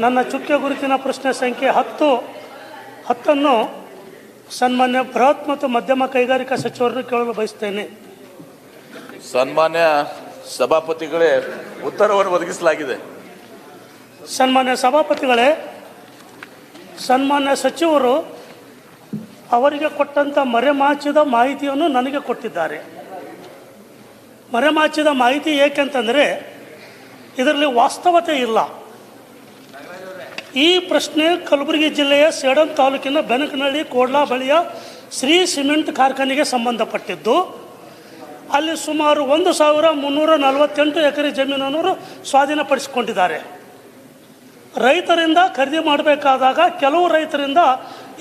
ನನ್ನ ಚುಕ್ಕೆ ಗುರುತಿನ ಪ್ರಶ್ನೆ ಸಂಖ್ಯೆ ಹತ್ತು. ಹತ್ತನ್ನು ಸನ್ಮಾನ್ಯ ಬೃಹತ್ ಮತ್ತು ಮಧ್ಯಮ ಕೈಗಾರಿಕಾ ಸಚಿವರನ್ನು ಕೇಳಲು ಬಯಸ್ತೇನೆ. ಸನ್ಮಾನ್ಯ ಸಭಾಪತಿಗಳೇ ಉತ್ತರವನ್ನು ಒದಗಿಸಲಾಗಿದೆ. ಸನ್ಮಾನ್ಯ ಸಭಾಪತಿಗಳೇ ಸನ್ಮಾನ್ಯ ಸಚಿವರು ಅವರಿಗೆ ಕೊಟ್ಟಂಥ ಮರೆಮಾಚಿದ ಮಾಹಿತಿಯನ್ನು ನನಗೆ ಕೊಟ್ಟಿದ್ದಾರೆ. ಮರೆಮಾಚಿದ ಮಾಹಿತಿ ಏಕೆಂತಂದರೆ ಇದರಲ್ಲಿ ವಾಸ್ತವತೆ ಇಲ್ಲ. ಈ ಪ್ರಶ್ನೆ ಕಲಬುರಗಿ ಜಿಲ್ಲೆಯ ಸೇಡಂ ತಾಲೂಕಿನ ಬೆನಕನಹಳ್ಳಿ ಕೋಡ್ಲಾ ಬಳಿಯ ಶ್ರೀ ಸಿಮೆಂಟ್ ಕಾರ್ಖಾನೆಗೆ ಸಂಬಂಧಪಟ್ಟಿದ್ದು. ಅಲ್ಲಿ ಸುಮಾರು ಒಂದು ಸಾವಿರ ಮುನ್ನೂರ ನಲವತ್ತೆಂಟು ಎಕರೆ ಜಮೀನನ್ನು ಸ್ವಾಧೀನಪಡಿಸಿಕೊಂಡಿದ್ದಾರೆ. ರೈತರಿಂದ ಖರೀದಿ ಮಾಡಬೇಕಾದಾಗ ಕೆಲವು ರೈತರಿಂದ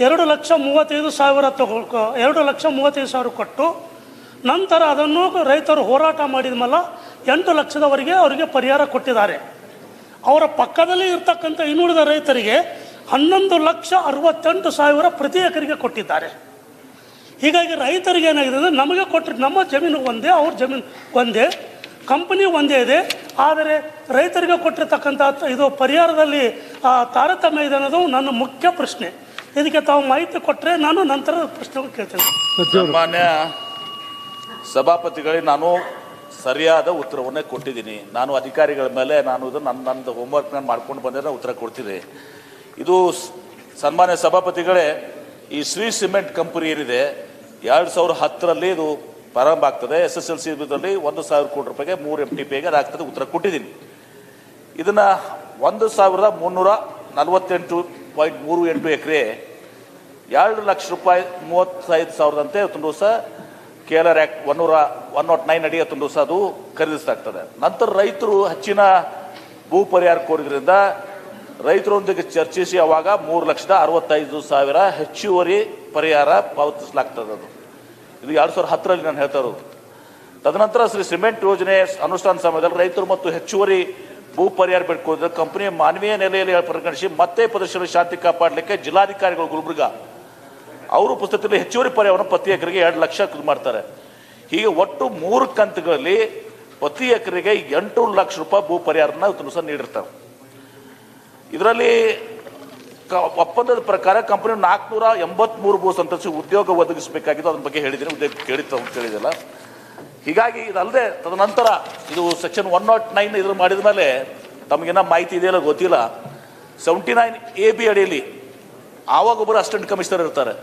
ಎರಡು ಲಕ್ಷ ಮೂವತ್ತೈದು ಸಾವಿರ ತಗೊ, ಎರಡು ಲಕ್ಷ ಮೂವತ್ತೈದು ಸಾವಿರ ಕೊಟ್ಟು, ನಂತರ ಅದನ್ನು ರೈತರು ಹೋರಾಟ ಮಾಡಿದ ಮೇಲೆ ಎಂಟು ಲಕ್ಷದವರೆಗೆ ಅವರಿಗೆ ಪರಿಹಾರ ಕೊಟ್ಟಿದ್ದಾರೆ. ಅವರ ಪಕ್ಕದಲ್ಲಿ ಇರ್ತಕ್ಕಂಥ ಇನ್ನುಳಿದ ರೈತರಿಗೆ ಹನ್ನೊಂದು ಲಕ್ಷ ಅರವತ್ತೆಂಟು ಸಾವಿರ ಪ್ರತಿ ಎಕರೆಗೆ ಕೊಟ್ಟಿದ್ದಾರೆ. ಹೀಗಾಗಿ ರೈತರಿಗೆ ಏನಾಗಿದೆ ಅಂದರೆ ನಮಗೆ ಕೊಟ್ಟರೆ ನಮ್ಮ ಜಮೀನು ಒಂದೇ, ಅವ್ರ ಜಮೀನು ಒಂದೇ ಕಂಪನಿ ಒಂದೇ ಇದೆ. ಆದರೆ ರೈತರಿಗೆ ಕೊಟ್ಟಿರ್ತಕ್ಕಂಥ ಇದು ಪರಿಹಾರದಲ್ಲಿ ತಾರತಮ್ಯ ಇದೆ ಅನ್ನೋದು ನನ್ನ ಮುಖ್ಯ ಪ್ರಶ್ನೆ. ಇದಕ್ಕೆ ತಾವು ಮಾಹಿತಿ ಕೊಟ್ಟರೆ ನಾನು ನಂತರ ಪ್ರಶ್ನೆ ಕೇಳ್ತೇನೆ. ಸಭಾಪತಿಗಳಿಗೆ ಸಭಾಪತಿಗಳೇ, ನಾನು ಸರಿಯಾದ ಉತ್ತರವನ್ನೇ ಕೊಟ್ಟಿದ್ದೀನಿ. ನಾನು ಅಧಿಕಾರಿಗಳ ಮೇಲೆ ನಾನು ಇದು ನನ್ನ ನನ್ನದು ಹೋಮ್ವರ್ಕ್ ನಾನು ಮಾಡ್ಕೊಂಡು ಬಂದರೆ ಉತ್ತರ ಕೊಡ್ತೀನಿ ಇದು ಸನ್ಮಾನ್ಯ ಸಭಾಪತಿಗಳೇ, ಈ ಶ್ರೀ ಸಿಮೆಂಟ್ ಕಂಪನಿ ಏನಿದೆ, ಎರಡು ಸಾವಿರದ ಹತ್ತರಲ್ಲಿ ಇದು ಪ್ರಾರಂಭ ಆಗ್ತದೆ. ಎಸ್ ಎಸ್ ಎಲ್ ಸಿ ಇದರಲ್ಲಿ ಒಂದು ಸಾವಿರ ಕೋಟಿ ರೂಪಾಯಿಗೆ ಮೂರು ಎಂ ಟಿ ಪಿಗೆ ಆಗ್ತದೆ ಉತ್ತರ ಕೊಟ್ಟಿದ್ದೀನಿ. ಇದನ್ನು ಒಂದು ಸಾವಿರದ ಮುನ್ನೂರ ನಲವತ್ತೆಂಟು ಪಾಯಿಂಟ್ ಮೂರು ಎಂಟು ಎಕರೆ, ಎರಡು ಲಕ್ಷ ರೂಪಾಯಿ ಮೂವತ್ತೈದು ಸಾವಿರದಂತೆ ಒಂದು ದಿವಸ ಕೆ ಎಲ್ ಆರ್ ಆ್ಯಕ್ಟ್ ಒನ್ನೂರ ಒನ್ ನಾಟ್ ನೈನ್ ಅಡಿ ಹತ್ತೊಂದು ದಿವಸ ಅದು ಖರೀದಿಸ್ತಾಗ್ತದೆ. ನಂತರ ರೈತರು ಹೆಚ್ಚಿನ ಭೂ ಪರಿಹಾರ ಕೋರಿದ್ರಿಂದ ರೈತರೊಂದಿಗೆ ಚರ್ಚಿಸಿ ಅವಾಗ ಮೂರು ಲಕ್ಷದ ಅರವತ್ತೈದು ಸಾವಿರ ಹೆಚ್ಚುವರಿ ಪರಿಹಾರ ಪಾವತಿಸಲಾಗ್ತದೆ ಅದು. ಇದು ಎರಡು ಸಾವಿರದ ಹತ್ತರಲ್ಲಿ ನಾನು ಹೇಳ್ತಾ ಇರೋದು. ತದನಂತರ ಶ್ರೀ ಸಿಮೆಂಟ್ ಯೋಜನೆ ಅನುಷ್ಠಾನ ಸಮಯದಲ್ಲಿ ರೈತರು ಮತ್ತು ಹೆಚ್ಚುವರಿ ಭೂ ಪರಿಹಾರ ಬೇಡ್ಕೊಂಡಿದ್ದ ಕಂಪನಿಯ ಮಾನವೀಯ ನೆಲೆಯಲ್ಲಿ ಪರಿಗಣಿಸಿ ಮತ್ತೆ ಪ್ರದರ್ಶನ ಶಾಂತಿ ಕಾಪಾಡಲಿಕ್ಕೆ ಜಿಲ್ಲಾಧಿಕಾರಿಗಳು ಗುಲ್ಬರ್ಗ ಅವರು ಪುಸ್ತಕದಲ್ಲಿ ಹೆಚ್ಚುವರಿ ಪರಿಹಾರವನ್ನು ಪ್ರತಿ ಎಕರೆಗೆ ಎರಡು ಲಕ್ಷ ಮಾಡ್ತಾರೆ. ಹೀಗೆ ಒಟ್ಟು ಮೂರು ಕಂತುಗಳಲ್ಲಿ ಪ್ರತಿ ಎಕರೆಗೆ ಎಂಟು ಲಕ್ಷ ರೂಪಾಯಿ ಭೂ ಪರಿಹಾರನ ತುಂಬ ನೀಡಿರ್ತಾರೆ ಇದರಲ್ಲಿ ಒಪ್ಪಂದದ ಪ್ರಕಾರ ಕಂಪನಿ ನಾಲ್ಕುನೂರ ಎಂಬತ್ಮೂರು ಭೂ ಸಂತರಿಸಿ ಉದ್ಯೋಗ ಒದಗಿಸಬೇಕಾಗಿದ್ದು ಅದ್ರ ಬಗ್ಗೆ ಹೇಳಿದ್ದೀನಿ. ಉದ್ಯೋಗ ಕೇಳಿತ್ತು ಅಂತ ಹೇಳಿದಿಲ್ಲ ಹೀಗಾಗಿ ಇದಲ್ಲದೆ ತದನಂತರ ಇದು ಸೆಕ್ಷನ್ ಒನ್ ನಾಟ್ ನೈನ್ ಇದ್ರ ಮಾಡಿದ ಮೇಲೆ ತಮಗೇನ ಮಾಹಿತಿ ಇದೆಯಲ್ಲ ಗೊತ್ತಿಲ್ಲ. ಸೆವೆಂಟಿ ನೈನ್ ಎ ಬಿ ಅಡಿಯಲ್ಲಿ ಆವಾಗ ಒಬ್ಬರು ಅಸಿಸ್ಟೆಂಟ್ ಕಮಿಷನರ್ ಇರ್ತಾರೆ.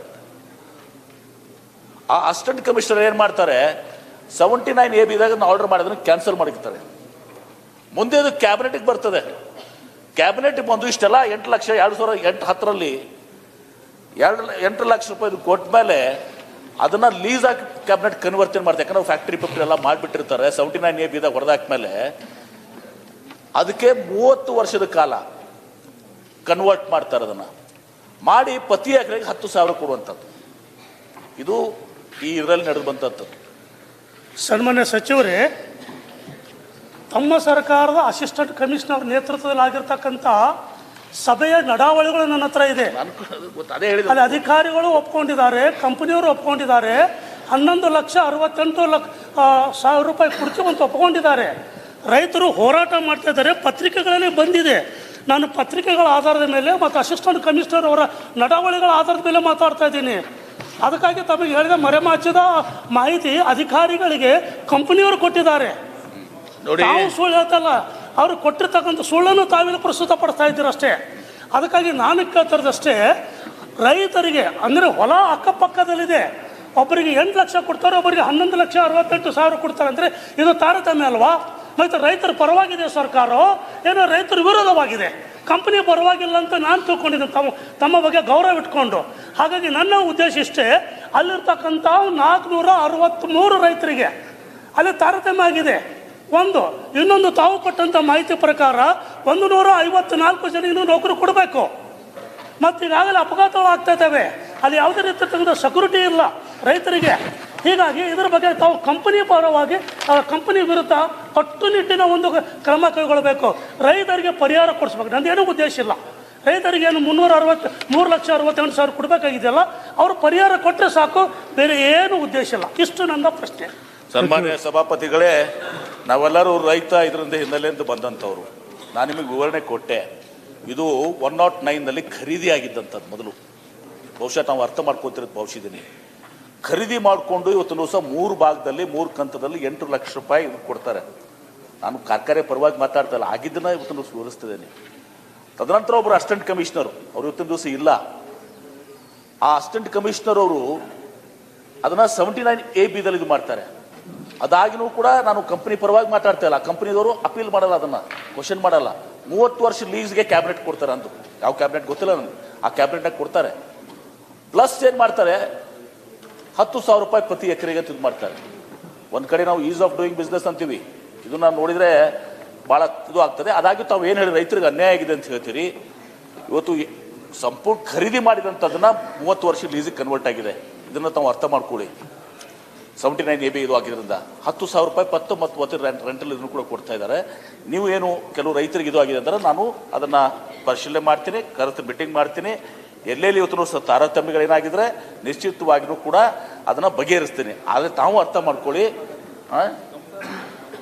ಆ ಅಸಿಸ್ಟೆಂಟ್ ಕಮಿಷನರ್ ಏನು ಮಾಡ್ತಾರೆ? ಸೆವೆಂಟಿ ನೈನ್ ಎ ಬಿದಾಗ ಆರ್ಡರ್ ಮಾಡಿದ್ರೆ ಕ್ಯಾನ್ಸಲ್ ಮಾಡಿರ್ತಾರೆ ಮುಂದೆ ಅದು ಕ್ಯಾಬಿನೆಟ್ಗೆ ಬರ್ತದೆ. ಕ್ಯಾಬಿನೆಟ್ ಬಂದು ಇಷ್ಟೆಲ್ಲ ಎಂಟು ಲಕ್ಷ, ಎರಡು ಸಾವಿರ ಎಂಟು ಹತ್ತರಲ್ಲಿ ಎರಡು ಎಂಟು ಲಕ್ಷ ರೂಪಾಯಿ ಕೊಟ್ಟ ಮೇಲೆ ಅದನ್ನ ಲೀಸ್ ಆಗಿ ಕ್ಯಾಬಿನೆಟ್ ಕನ್ವರ್ಷನ್ ಮಾಡ್ತಾರೆ? ಯಾಕಂದ್ರೆ ಫ್ಯಾಕ್ಟ್ರಿ ಫ್ಯಾಕ್ಟ್ರಿ ಎಲ್ಲ ಮಾಡಿಬಿಟ್ಟಿರ್ತಾರೆ. ಸೆವೆಂಟಿ ನೈನ್ ಎ ಬಿದಾಗ ಹೊಡೆದಾಕ್ಮೇಲೆ ಅದಕ್ಕೆ ಮೂವತ್ತು ವರ್ಷದ ಕಾಲ ಕನ್ವರ್ಟ್ ಮಾಡ್ತಾರೆ ಅದನ್ನು. ಮಾಡಿ ಪ್ರತಿ ಎಕರೆಗೆ ಹತ್ತು ಸಾವಿರ ಕೊಡುವಂಥದ್ದು. ಇದು ಈ ಇದರಲ್ಲಿ ನಡೆದು ಬಂದದ್ದು ಸನ್ಮಾನ್ಯ ಸಚಿವರೇ ತಮ್ಮ ಸರ್ಕಾರದ ಅಸಿಸ್ಟೆಂಟ್ ಕಮಿಷನರ್ ನೇತೃತ್ವದಲ್ಲಿ ಆಗಿರ್ತಕ್ಕಂಥ ಸಭೆಯ ನಡಾವಳಿಗಳು ನನ್ನ ಹತ್ರ ಇದೆ. ಅದೇ ಹೇಳಿದ ಅಲ್ಲಿ ಅಧಿಕಾರಿಗಳು ಒಪ್ಕೊಂಡಿದ್ದಾರೆ ಕಂಪನಿಯವರು ಒಪ್ಕೊಂಡಿದ್ದಾರೆ. ಹನ್ನೊಂದು ಲಕ್ಷ ಅರವತ್ತೆಂಟು ಲಕ್ಷ ಸಾವಿರ ರೂಪಾಯಿ ಕೊಡ್ತೀವಿ ಅಂತ ಒಪ್ಕೊಂಡಿದ್ದಾರೆ. ರೈತರು ಹೋರಾಟ ಮಾಡ್ತಾ ಇದ್ದಾರೆ ಪತ್ರಿಕೆಗಳಲ್ಲಿ ಬಂದಿದೆ. ನಾನು ಪತ್ರಿಕೆಗಳ ಆಧಾರದ ಮೇಲೆ ಮತ್ತು ಅಸಿಸ್ಟೆಂಟ್ ಕಮಿಷನರ್ ಅವರ ನಡಾವಳಿಗಳ ಆಧಾರದ ಮೇಲೆ ಮಾತಾಡ್ತಾ ಇದ್ದೀನಿ. ಅದಕ್ಕಾಗಿ ತಮಗೆ ಹೇಳಿದ ಮರೆಮಾಚಿದ ಮಾಹಿತಿ ಅಧಿಕಾರಿಗಳಿಗೆ ಕಂಪನಿಯವರು ಕೊಟ್ಟಿದ್ದಾರೆ. ನೋಡಿ. ತಾವು ಸುಳ್ಳು ಹೇಳ್ತಲ್ಲ ಅವರು ಕೊಟ್ಟಿರ್ತಕ್ಕಂಥ ಸುಳ್ಳನ್ನು ತಾವಿಲ್ಲಿ ಪ್ರಸ್ತುತ ಪಡಿಸ್ತಾ ಇದ್ದೀರ ಅಷ್ಟೇ ಅದಕ್ಕಾಗಿ ನಾನು ಕೇಳ್ತಿರೋದಷ್ಟೇ ರೈತರಿಗೆ ಅಂದರೆ ಹೊಲ ಅಕ್ಕಪಕ್ಕದಲ್ಲಿದೆ ಒಬ್ಬರಿಗೆ ಎಂಟು ಲಕ್ಷ ಕೊಡ್ತಾರೆ ಒಬ್ಬರಿಗೆ ಹನ್ನೊಂದು ಲಕ್ಷ ಅರವತ್ತೆಂಟು ಸಾವಿರ ಕೊಡ್ತಾರೆ ಅಂದರೆ ಇದು ತಾರತಮ್ಯ ಅಲ್ವಾ? ಮತ್ತು ರೈತರ ಪರವಾಗಿದೆ ಸರ್ಕಾರ ಏನೋ ರೈತರ ವಿರೋಧವಾಗಿದೆ. ಕಂಪನಿ ಪರವಾಗಿಲ್ಲ ಅಂತ ನಾನು ತಿಳ್ಕೊಂಡಿದ್ದೆ ತಮ್ಮ ತಮ್ಮ ಬಗ್ಗೆ ಗೌರವ ಇಟ್ಕೊಂಡು. ಹಾಗಾಗಿ ನನ್ನ ಉದ್ದೇಶ ಇಷ್ಟೇ, ಅಲ್ಲಿರ್ತಕ್ಕಂಥ ನಾಲ್ಕುನೂರ ಅರವತ್ತ್ಮೂರು ರೈತರಿಗೆ ಅಲ್ಲಿ ತಾರತಮ್ಯ ಆಗಿದೆ. ಒಂದು, ಇನ್ನೊಂದು ತಾವು ಕೊಟ್ಟಂಥ ಮಾಹಿತಿ ಪ್ರಕಾರ ಒಂದು ನೂರ ಐವತ್ನಾಲ್ಕು ಜನ ನೌಕರಿ ಕೊಡಬೇಕು. ಮತ್ತು ಈಗಾಗಲೇ ಅಪಘಾತಗಳು ಆಗ್ತಾ ಇದ್ದಾವೆ. ಅಲ್ಲಿ ಯಾವುದೇ ರೀತಿಯ ಸೆಕ್ಯೂರಿಟಿ ಇಲ್ಲ ರೈತರಿಗೆ. ಹೀಗಾಗಿ ಇದರ ಬಗ್ಗೆ ತಾವು ಕಂಪನಿ ಪರವಾಗಿ ಕಂಪನಿ ವಿರುದ್ಧ ಕಟ್ಟುನಿಟ್ಟಿನ ಒಂದು ಕ್ರಮ ಕೈಗೊಳ್ಳಬೇಕು. ರೈತರಿಗೆ ಪರಿಹಾರ ಕೊಡಿಸ್ಬೇಕು. ನಂದೇನೂ ಉದ್ದೇಶ ಇಲ್ಲ. ರೈತರಿಗೆ ಏನು ಮುನ್ನೂರ ಅರವತ್ತು, ಮೂರು ಲಕ್ಷ ಅರವತ್ತೆಂಟು ಸಾವಿರ ಕೊಡಬೇಕಾಗಿದೆಯಲ್ಲ, ಅವರು ಪರಿಹಾರ ಕೊಟ್ಟರೆ ಸಾಕು. ಬೇರೆ ಏನು ಉದ್ದೇಶ ಇಲ್ಲ. ಇಷ್ಟು ನನ್ನ ಪ್ರಶ್ನೆ. ಸನ್ಮಾನ್ಯ ಸಭಾಪತಿಗಳೇ, ನಾವೆಲ್ಲರೂ ರೈತ ಇದರಿಂದ ಹಿನ್ನೆಲೆಯಿಂದ ಬಂದಂಥವ್ರು. ನಾನು ನಿಮಗೆ ವಿವರಣೆ ಕೊಟ್ಟೆ. ಇದು ಒನ್ ನಾಟ್ ನೈನ್ನಲ್ಲಿ ಖರೀದಿ ಆಗಿದ್ದಂಥದ್ದು ಮೊದಲು. ಬಹುಶಃ ನಾವು ಅರ್ಥ ಮಾಡ್ಕೊತಿರೋದು ಭಾವಿಸಿದ್ದೀನಿ. ಖರೀದಿ ಮಾಡಿಕೊಂಡು ಇವತ್ತು ದಿವಸ ಮೂರು ಭಾಗದಲ್ಲಿ, ಮೂರು ಕಂತದಲ್ಲಿ ಎಂಟು ಲಕ್ಷ ರೂಪಾಯಿ ಕೊಡ್ತಾರೆ. ನಾನು ಕಾರ್ಖಾನೆ ಪರವಾಗಿ ಮಾತಾಡ್ತಾ ಇಲ್ಲ ಆಗಿದ್ದನ್ನ ಇವತ್ತು ದಿವಸ ವಿವರಿಸ್ತಿದ್ದೇನೆ ತದನಂತರ ಒಬ್ಬರು ಅಸಿಸ್ಟೆಂಟ್ ಕಮಿಷನರ್ ಅವರು ಇವತ್ತಿನ ದಿವಸ ಇಲ್ಲ. ಆ ಅಸಿಸ್ಟೆಂಟ್ ಕಮಿಷನರ್ ಅವರು ಅದನ್ನ ಸೆವೆಂಟಿ ನೈನ್ ಎ ಬಿದಲ್ಲಿ ಇದು ಮಾಡ್ತಾರೆ. ಅದಾಗಿನೂ ಕೂಡ ನಾನು ಕಂಪನಿ ಪರವಾಗಿ ಮಾತಾಡ್ತಾ ಇಲ್ಲ. ಕಂಪನಿದವರು ಅಪೀಲ್ ಮಾಡಲ್ಲ ಅದನ್ನ ಕ್ವಶನ್ ಮಾಡಲ್ಲ. ಮೂವತ್ತು ವರ್ಷ ಲೀಸ್ಗೆ ಕ್ಯಾಬಿನೆಟ್ ಕೊಡ್ತಾರೆ ಅಂತ ಯಾವ ಕ್ಯಾಬಿನೆಟ್ ಗೊತ್ತಿಲ್ಲ ನನಗೆ. ಆ ಕ್ಯಾಬಿನೆಟ್ನಾಗ ಕೊಡ್ತಾರೆ. ಪ್ಲಸ್ ಏನು ಮಾಡ್ತಾರೆ, ಹತ್ತು ಸಾವಿರ ರೂಪಾಯಿ ಪ್ರತಿ ಎಕರೆಗೆ ಇದು ಮಾಡ್ತಾರೆ. ಒಂದು ಕಡೆ ನಾವು ಈಸ್ ಆಫ್ ಡೂಯಿಂಗ್ ಬಿಸ್ನೆಸ್ ಅಂತೀವಿ. ಇದನ್ನ ನೋಡಿದ್ರೆ ಭಾಳ ಇದು ಆಗ್ತದೆ. ಅದಾಗಿ ತಾವು ಏನು ಹೇಳಿ ರೈತರಿಗೆ ಅನ್ಯಾಯ ಆಗಿದೆ ಅಂತ ಹೇಳ್ತೀರಿ. ಇವತ್ತು ಸಂಪೂರ್ಣ ಖರೀದಿ ಮಾಡಿದಂಥದ್ದನ್ನು ಮೂವತ್ತು ವರ್ಷ ಲೀಸಿಗೆ ಕನ್ವರ್ಟ್ ಆಗಿದೆ. ಇದನ್ನು ತಾವು ಅರ್ಥ ಮಾಡ್ಕೊಳ್ಳಿ. ಸೆವೆಂಟಿ ನೈನ್ ಎ ಬಿ ಇದು ಆಗಿರೋದ್ರಿಂದ. ಹತ್ತು ಸಾವಿರ ರೂಪಾಯಿ ಪತ್ತು ಮತ್ತು ಮತ್ತೆ ರೆಂಟ್ ರೆಂಟಲ್ ಇದನ್ನು ಕೂಡ ಕೊಡ್ತಾ ಇದ್ದಾರೆ. ನೀವು ಏನು ಕೆಲವು ರೈತರಿಗೆ ಇದು ಆಗಿದೆ ಅಂದ್ರೆ ನಾನು ಅದನ್ನು ಪರಿಶೀಲನೆ ಮಾಡ್ತೀನಿ ಕರೆತು ಮೀಟಿಂಗ್ ಮಾಡ್ತೀನಿ. ಎಲ್ಲೆಲ್ಲಿ ಇವತ್ತು ಸ ತಾರತಮ್ಯಗಳೇನಾಗಿದ್ರೆ ನಿಶ್ಚಿತವಾಗಿಯೂ ಕೂಡ ಅದನ್ನು ಬಗೆಹರಿಸ್ತೀನಿ. ಆದರೆ ತಾವು ಅರ್ಥ ಮಾಡ್ಕೊಳ್ಳಿ?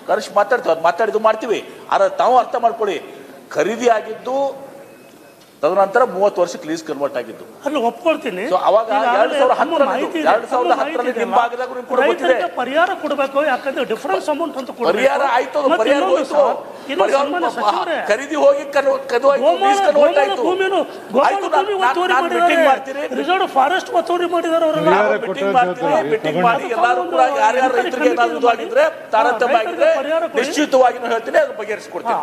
ಕರೆಸಿ ಮಾತಾಡ್ತೀವಿ ಅದು ಮಾತಾಡಿದ್ದು ಮಾಡ್ತೀವಿ. ಆದರೆ ತಾವು ಅರ್ಥ ಮಾಡ್ಕೊಳ್ಳಿ ಖರೀದಿ ಆಗಿದ್ದು ತದನಂತರ ಮೂವತ್ತು ವರ್ಷಕ್ಕೆ ಲೀಸ್ ಕನ್ವರ್ಟ್ ಆಗಿದ್ದು. ಅಲ್ಲಿ ಒಪ್ಕೊಳ್ತೀನಿ. So, ಅವಾಗ ಎರಡ್ ಸಾವಿರದ ಹತ್ತರಲ್ಲಿ ಮಾಹಿತಿ ಇದೆ, ಎರಡ್ ಸಾವಿರದ ಹತ್ತರಲ್ಲಿ ಇದೆ. ನಿಮ್ಮ ಭಾಗದಾಗ ನಿಮ್ಗೆ ಕೂಡ ಗೊತ್ತಿದೆ. ಪರಿಹಾರ ಕೊಡಬೇಕು ಯಾಕಂದ್ರೆ ಡಿಫರೆನ್ಸ್ ಅಮೌಂಟ್ ಅಂತ ಕೊಡಬೇಕು. ಪರಿಹಾರ ಆಯ್ತು ಅದು ಪರಿಹಾರ ಹೋಯ್ತು. ಖರೀದಿ ಹೋಗಿ ಕನ್ವ- ಕನ್ವ- ಗೋಮಾಳ lease ಆಯ್ತು. ಭೂಮಿನು ಆಯ್ತು, ನಾನ್- meeting ಮಾಡ್ತೀನಿ. ರಿಸರ್ವ್ ಫಾರೆಸ್ಟ್ ಒತ್ತುವರಿ ಮಾಡಿದಾರೆ ಅವರೆಲ್ಲ. ಮೀಟಿಂಗ್ ಮಾಡ್ತೀನಿ. ಮೀಟಿಂಗ್ ಮಾಡಿ ಎಲ್ಲರೂ ಕೂಡ ಯಾರ್ಯಾರು ರೈತರಿಗೆ ಏನಾದ್ರು ಇದು ಆಗಿದ್ರೆ ತಾರತಮ್ಯ ಆಗಿದ್ರೆ ಪರಿಹಾರ ನಾನು ನಿಶ್ಚಿತವಾಗಿ ಹೇಳ್ತೀನಿ ಅದು ಬಗೆಹರಿಸ್ಕೊಡ್ತೀನಿ